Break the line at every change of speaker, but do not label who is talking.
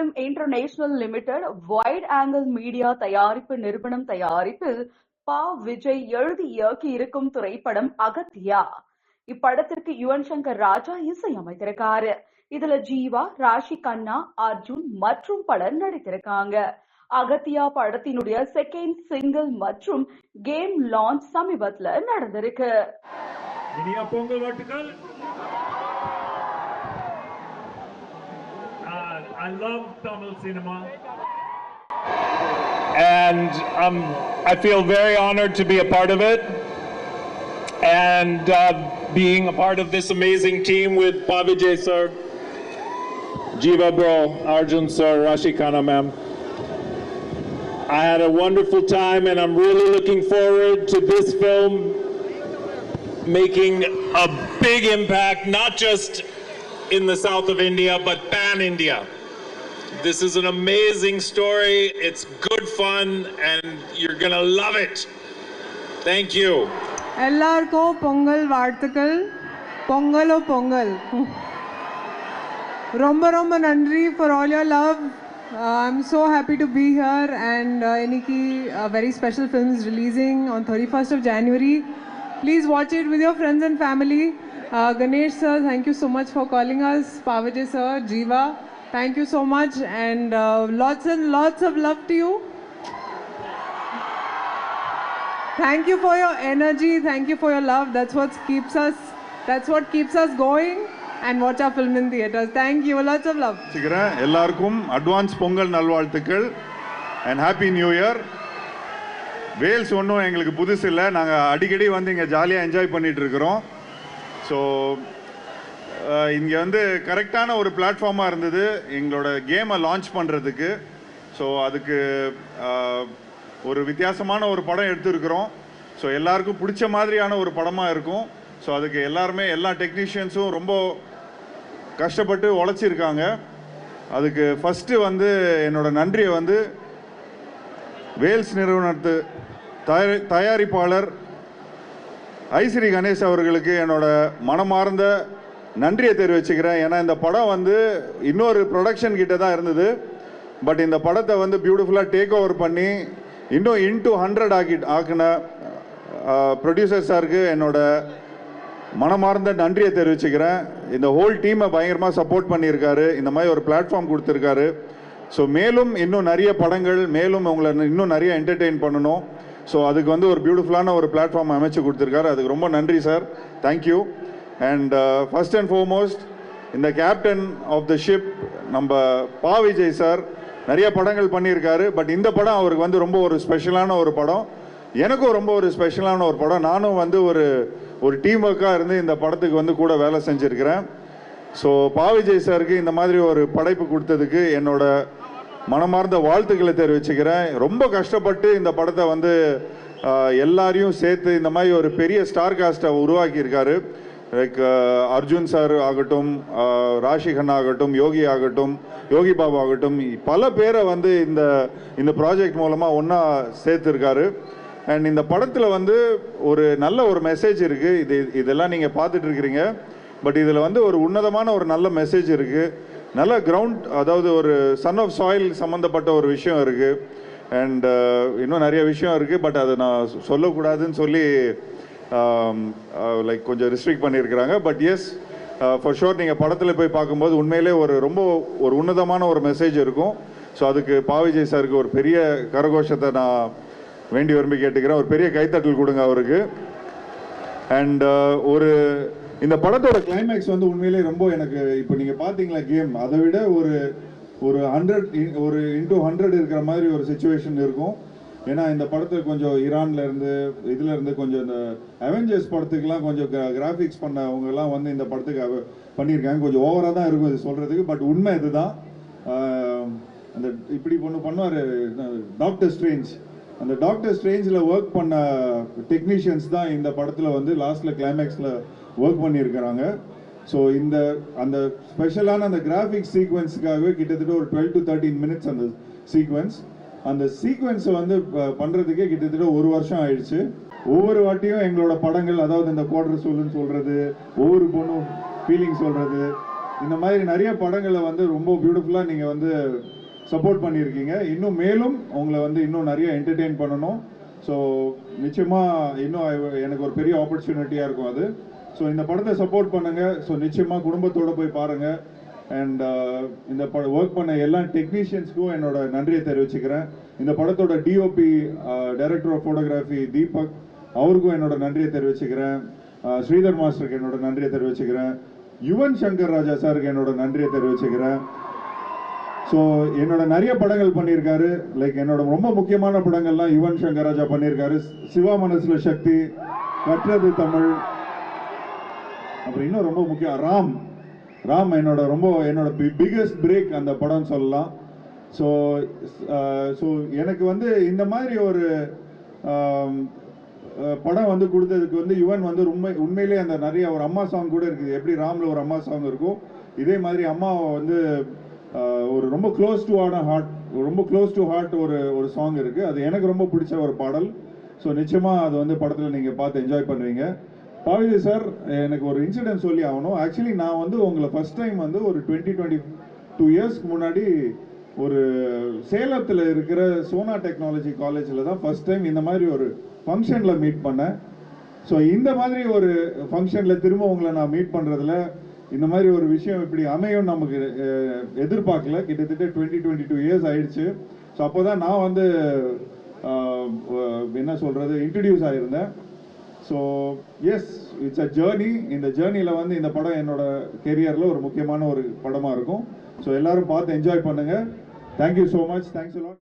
Film international limited wide angle media தயாரிப்பு நிறுவனம் தயாரிப்பில் பா. விஜய் எழுதி இயக்கி இருக்கும் திரைப்படம் அகத்தியா. இப்படத்திற்கு யுவன் சங்கர் ராஜா இசையமைத்திருக்காரு. இதுல ஜீவா ராஷி கண்ணா அர்ஜுன் மற்றும் பலர் நடித்திருக்காங்க. அகத்தியா படத்தினுடைய செகண்ட் சிங்கிள் மற்றும் கேம் லான்ச் சமீபத்துல நடந்திருக்கு.
I love Tamil cinema. And um, I feel very honored to be a part of it. And uh, being a part of this amazing team with Pavijay sir, Jiva bro, Arjun sir, Rashikana ma'am. I had a wonderful time and I'm really looking forward to this film making a big impact, not just in the south of India, but pan India. This is an amazing story. It's good fun, and you're going to love it. Thank you.
எல்லாருக்கும் பொங்கல் வாழ்த்துக்கள் பொங்கலோ பொங்கல் ரொம்ப ரொம்ப நன்றி for all your love I am so happy to be here and இன்னைக்கு very special film is releasing on thirty first of January please watch it with your friends and family Ganesh sir thank you so much for calling us பாவஜே sir Thank you so much and uh, lots and lots of love to you. Thank you for your energy. Thank you for your love. That's what keeps us. That's what keeps us going and watch our film in theaters. Thank you. Lots of love.
வச்சுக்கிறேன் எல்லாருக்கும் advance Pongal நல்வாழ்த்துக்கள் and happy new year Vels ஒன்றும் எங்களுக்கு புதுசு இல்லை நாங்கள் அடிக்கடி வந்து இங்கே ஜாலியாக என்ஜாய் பண்ணிட்டு இருக்கிறோம் ஸோ இங்கே வந்து கரெக்டான ஒரு பிளாட்ஃபார்மாக இருந்தது. எங்களோட கேமை லான்ச் பண்ணுறதுக்கு ஸோ அதுக்கு ஒரு வித்தியாசமான ஒரு படம் எடுத்திருக்கிறோம். ஸோ எல்லாருக்கும் பிடிச்ச மாதிரியான ஒரு படமாக இருக்கும். ஸோ அதுக்கு எல்லாருமே எல்லா டெக்னீஷியன்ஸும் ரொம்ப கஷ்டப்பட்டு உழைச்சிருக்காங்க. அதுக்கு ஃபஸ்ட்டு வந்து என்னோட நன்றியை வந்து வேல்ஸ் நிறுவனத்து தயாரி தயாரிப்பாளர் ஐஸ்ரீ கணேஷ் அவர்களுக்கு என்னோட மனமார்ந்த நன்றியை தெரிவிச்சுக்கிறேன். ஏன்னா இந்த படம் வந்து இன்னொரு ப்ரொடக்ஷன் கிட்ட தான் இருந்தது. பட் இந்த படத்தை வந்து பியூட்டிஃபுல்லாக டேக் ஓவர் பண்ணி இன்னும் இன்டூ ஹண்ட்ரட் ஆக்கி ஆக்கின ப்ரொடியூசர் சாருக்கு என்னோட மனமார்ந்த நன்றியை தெரிவிச்சுக்கிறேன். இந்த ஹோல் டீமை பயங்கரமாக சப்போர்ட் பண்ணியிருக்காரு. இந்த மாதிரி ஒரு பிளாட்ஃபார்ம் கொடுத்துருக்காரு. ஸோ மேலும் இன்னும் நிறைய படங்கள் மேலும் உங்களை இன்னும் நிறைய என்டர்டெயின் பண்ணணும். ஸோ அதுக்கு வந்து ஒரு பியூட்டிஃபுல்லான ஒரு பிளாட்ஃபார்ம் அமைச்சு கொடுத்துருக்காரு. அதுக்கு ரொம்ப நன்றி sir thank you and first and foremost இந்த கேப்டன் ஆஃப் த ஷிப் நம்ம பா விஜய் சார் நிறைய படங்கள் பண்ணியிருக்காரு. பட் இந்த படம் அவருக்கு வந்து ரொம்ப ஒரு ஸ்பெஷலான ஒரு படம். எனக்கும் ரொம்ப ஒரு ஸ்பெஷலான ஒரு படம். நானும் வந்து ஒரு ஒரு டீம் ஒர்க்காக இருந்து இந்த படத்துக்கு வந்து கூட வேலை செஞ்சுருக்கிறேன். ஸோ பா விஜய் சாருக்கு இந்த மாதிரி ஒரு படைப்பு கொடுத்ததுக்கு என்னோட மனமார்ந்த வாழ்த்துக்களை தெரிவிச்சுக்கிறேன். ரொம்ப கஷ்டப்பட்டு இந்த படத்தை வந்து எல்லாரையும் சேர்த்து இந்த மாதிரி ஒரு பெரிய ஸ்டார் காஸ்ட்டை உருவாக்கியிருக்காரு. லைக் அர்ஜுன் சார் ஆகட்டும் uh, ராஷிகன் ஆகட்டும் யோகி ஆகட்டும் யோகி பாபு ஆகட்டும் பல பேரை வந்து இந்த இந்த ப்ராஜெக்ட் மூலமாக ஒன்றா சேர்த்துருக்காரு. அண்ட் இந்த படத்தில் வந்து ஒரு நல்ல ஒரு மெசேஜ் இருக்குது இது இதெல்லாம் நீங்கள் பார்த்துட்டு இருக்கிறீங்க. பட் இதில் வந்து ஒரு உன்னதமான ஒரு நல்ல மெசேஜ் இருக்குது நல்ல கிரவுண்ட் அதாவது ஒரு சன் ஆஃப் சாயில் சம்மந்தப்பட்ட ஒரு விஷயம் இருக்குது அண்ட் uh, இன்னும் நிறைய விஷயம் இருக்குது பட் அதை நான் சொல்லக்கூடாதுன்னு சொல்லி Um, uh, லைக் கொஞ்சம் ரிஸ்ட்ரிக்ட் பண்ணியிருக்கிறாங்க. But S for uh, sure நீங்கள் படத்தில் போய் பார்க்கும்போது உண்மையிலே ஒரு ரொம்ப ஒரு உன்னதமான ஒரு மெசேஜ் இருக்கும். ஸோ அதுக்கு பாவிஜய் சாருக்கு ஒரு பெரிய கரகோஷத்தை நான் வேண்டி விரும்பி கேட்டுக்கிறேன். ஒரு பெரிய கைத்தட்டல் கொடுங்க அவருக்கு. அண்ட் uh, ஒரு இந்த படத்தோட கிளைமேக்ஸ் வந்து உண்மையிலே ரொம்ப எனக்கு இப்போ நீங்கள் பார்த்தீங்களா கேம்? அதை விட ஒரு ஒரு ஹண்ட்ரட் ஒரு இன்டூ ஹண்ட்ரட் இருக்கிற மாதிரி ஒரு சுச்சுவேஷன் இருக்கும். ஏன்னா இந்த படத்துக்கு கொஞ்சம் ஈரான்ல இருந்து இதுல இருந்து கொஞ்சம் இந்த அவெஞ்சர்ஸ் படத்துக்குலாம் கொஞ்சம் கிராஃபிக்ஸ் பண்ணவங்க எல்லாம் வந்து இந்த படத்துக்கு பண்ணியிருக்காங்க. கொஞ்சம் ஓவரா தான் இருக்கும் இது சொல்றதுக்கு. பட் உண்மை இதுதான் அந்த இப்படி ஒன்று பண்ணுவார் டாக்டர் ஸ்ட்ரேஞ்ச் அந்த டாக்டர் ஸ்ட்ரேஞ்சில் ஒர்க் பண்ண டெக்னீஷியன்ஸ் தான் இந்த படத்தில் வந்து லாஸ்ட்டில் கிளைமேக்ஸில் ஒர்க் பண்ணியிருக்கிறாங்க. ஸோ இந்த அந்த ஸ்பெஷலான அந்த கிராஃபிக்ஸ் சீக்வன்ஸுக்காகவே கிட்டத்தட்ட ஒரு டுவெல் டு தேர்ட்டீன் மினிட்ஸ் அந்த சீக்வன்ஸ் அந்த சீக்வன்ஸை வந்து ப- கிட்டத்தட்ட ஒரு வருஷம் ஆயிடுச்சு. ஒவ்வொரு வாட்டியும் எங்களோட படங்கள் அதாவது இந்த போடுற சொல்லுன்னு சொல்கிறது ஒவ்வொரு பொண்ணும் ஃபீலிங் சொல்கிறது இந்த மாதிரி நிறைய படங்களை வந்து ரொம்ப பியூட்டிஃபுல்லாக நீங்கள் வந்து சப்போர்ட் பண்ணியிருக்கீங்க. இன்னும் மேலும் உங்களை வந்து இன்னும் நிறைய என்டர்டெயின் பண்ணணும். ஸோ நிச்சயமாக இன்னும் எனக்கு ஒரு பெரிய ஆப்பர்ச்சுனிட்டியாக இருக்கும் அது. ஸோ இந்த படத்தை சப்போர்ட் பண்ணுங்கள் ஸோ நிச்சயமாக குடும்பத்தோடு போய் பாருங்கள் அண்ட் uh, இந்த படம் ஒர்க் பண்ண எல்லா டெக்னீஷியன்ஸ்க்கும் என்னோட நன்றியை தெரிவிச்சுக்கிறேன். இந்த படத்தோட DOP director of photography Deepak அவருக்கும் என்னோட நன்றியை தெரிவிச்சுக்கிறேன். Uh, ஸ்ரீதர் மாஸ்டருக்கு என்னோட நன்றியை தெரிவிச்சுக்கிறேன். யுவன் சங்கர் ராஜா சாருக்கு என்னோட நன்றியை தெரிவிச்சுக்கிறேன். ஸோ என்னோட நிறைய படங்கள் பண்ணியிருக்காரு. லைக் என்னோட ரொம்ப முக்கியமான படங்கள்லாம் யுவன் சங்கர் ராஜா பண்ணியிருக்காரு. சிவா மனசுல சக்தி கற்றது தமிழ். அப்புறம் இன்னும் ரொம்ப முக்கியம் ராம். ராம் என்னோட ரொம்ப என்னோட பிக்கஸ்ட் பிரேக் அந்த படம் சொல்லலாம். ஸோ ஸோ uh, எனக்கு வந்து இந்த மாதிரி ஒரு um, படம் வந்து கொடுத்ததுக்கு வந்து யுவன் வந்து உண்மை உண்மையிலேயே அந்த நிறைய ஒரு அம்மா சாங் கூட இருக்குது. எப்படி ராமில் ஒரு அம்மா சாங் இருக்கும்? இதே மாதிரி அம்மாவை வந்து ஒரு ரொம்ப க்ளோஸ் டு ஆன ஹார்ட் ரொம்ப க்ளோஸ் டு ஹார்ட் ஒரு ஒரு சாங் இருக்குது அது எனக்கு ரொம்ப பிடிச்ச ஒரு பாடல். ஸோ நிச்சயமாக அது வந்து படத்தில் நீங்கள் பார்த்து என்ஜாய் பண்ணுவீங்க. பாவிஜி சார் எனக்கு ஒரு இன்சிடென்ட் சொல்லி ஆகணும். ஆக்சுவலி நான் வந்து உங்களை ஃபர்ஸ்ட் டைம் வந்து ஒரு டுவெண்ட்டி டுவெண்ட்டி டூ இயர்ஸ்க்கு முன்னாடி ஒரு சேலத்தில் இருக்கிற சோனா டெக்னாலஜி காலேஜில் தான் ஃபர்ஸ்ட் டைம் இந்த மாதிரி ஒரு ஃபங்க்ஷனில் மீட் பண்ணேன். ஸோ இந்த மாதிரி ஒரு ஃபங்க்ஷனில் திரும்ப உங்களை நான் மீட் பண்ணுறதுல இந்த மாதிரி ஒரு விஷயம் இப்படி அமையும் நமக்கு எதிர்பார்க்கல. கிட்டத்தட்ட டுவெண்ட்டி டுவெண்ட்டி டூ இயர்ஸ் ஆயிடுச்சு. ஸோ அப்போ தான் நான் வந்து என்ன சொல்கிறது introduce ஆகியிருந்தேன் so yes it's a journey இந்த ஜேர்னியில் வந்து இந்த படம் என்னோட கெரியரில் ஒரு முக்கியமான ஒரு படமாக இருக்கும். ஸோ எல்லாரும் பார்த்து என்ஜாய் பண்ணுங்கள் thank you so much thanks lot